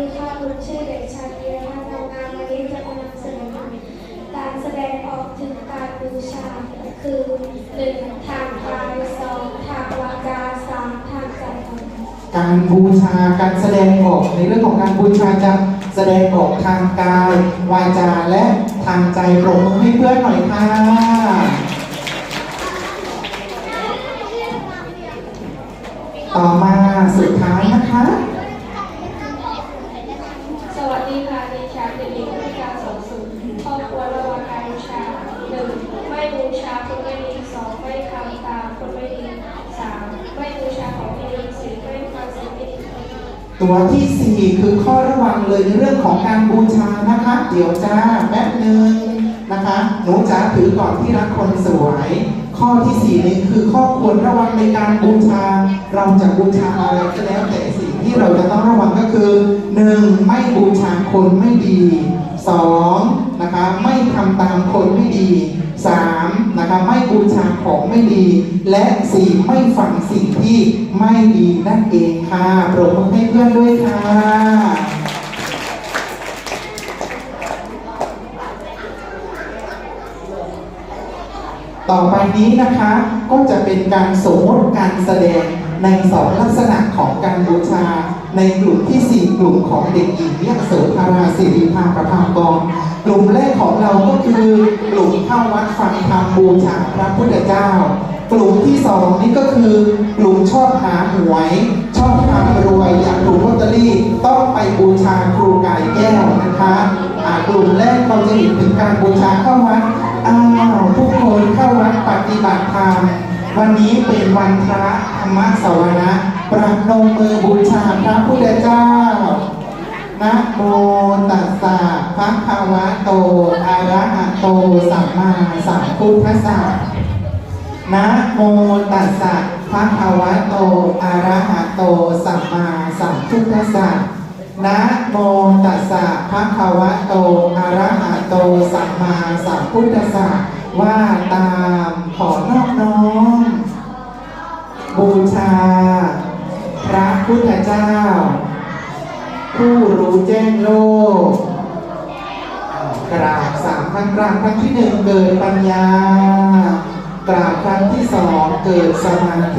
ดีค่ะผมชื่อเด็กชายวีรพัฒน์เงางามวันนี้จะมานำเสนอการแสดงออกถึงการบูชา คือหนึ่งทางกายสองทางวาจาสามทางใจการบูชาการแสดงออกในเรื่องของการบูชาจะแสดงออกทางกายวาจาและทางใจปรบมือให้เพื่อนหน่อยค่ะต่อมาสุดท้ายนะคะ สวัสดีค่ะดิฉันเด็กหญิงพุทธิกาสอนสุขครอบครัวระวังการบูชาหนึ่งไม่บูชาคนไม่ดีสองไม่ทำตามคนไม่ดีสามไม่บูชาของไม่ดีสี่ไม่ฟังสิ่งไม่ดีตัวที่สี่คือข้อระวังเลยในเรื่องของการบูชานะคะ เดี๋ยวจ้าแป๊บหนึ่งนะคะหนูจ๋าถือก่อนที่รักคนสวย ข้อที่สี่นี้คือข้อควรระวังในการบูชา เราจะบูชาอะไรก็แล้วแต่สิ่งที่เราจะต้องระวังก็คือหนึ่งไม่บูชาคนไม่ดีสอง ทำตามคนไม่ดีสามนะคะไม่บูชาของไม่ดี และสี่ไม่ฝังสิ่งที่ไม่ดีนั่นเองค่ะโปรบมือให้เพื่อนด้วยค่ะต่อไปนี้นะคะก็จะเป็นการสมมติการแสดงในสองลักษณะของการบูชา ในกลุ่มที่ 4 กลุ่มของเด็กหญิงยโสธราสิริภาประภากรกลุ่มแรกของเราก็คือกลุ่มเข้าวัดฟังธรรมบูชาพระพุทธเจ้า กลุ่มที่สองนี่ก็คือกลุ่มชอบหาหวย ชอบทำรวยอยากถูกลอตเตอรี่ต้องไปบูชาครูไก่แก้วนะคะอ่ากลุ่มแรกเราจะเห็นถึงการบูชาเข้าวัดอ้าวทุกคนเข้าวัดปฏิบัติธรรม วันนี้เป็นวันพระธรรมสวนะประนมมือบูชาพระพุทธเจ้านะโมตัสสะภะคะวะโตอะระหะโตสัมมาสัมพุทธัสสะนะโมตัสสะภะคะวะโตอะระหะโตสัมมาสัมพุทธัสสะนะโมตัสสะภะคะวะโตอะระหะโตสัมมาสัมพุทธัสสะ ว่าตามขอนอบน้อมบูชา พระพุทธเจ้า ผู้รู้แจ้งโลก กราบสามครั้งกราบครั้งที่หนึ่งเกิดปัญญากราบครั้งที่สองเกิดสมาธิ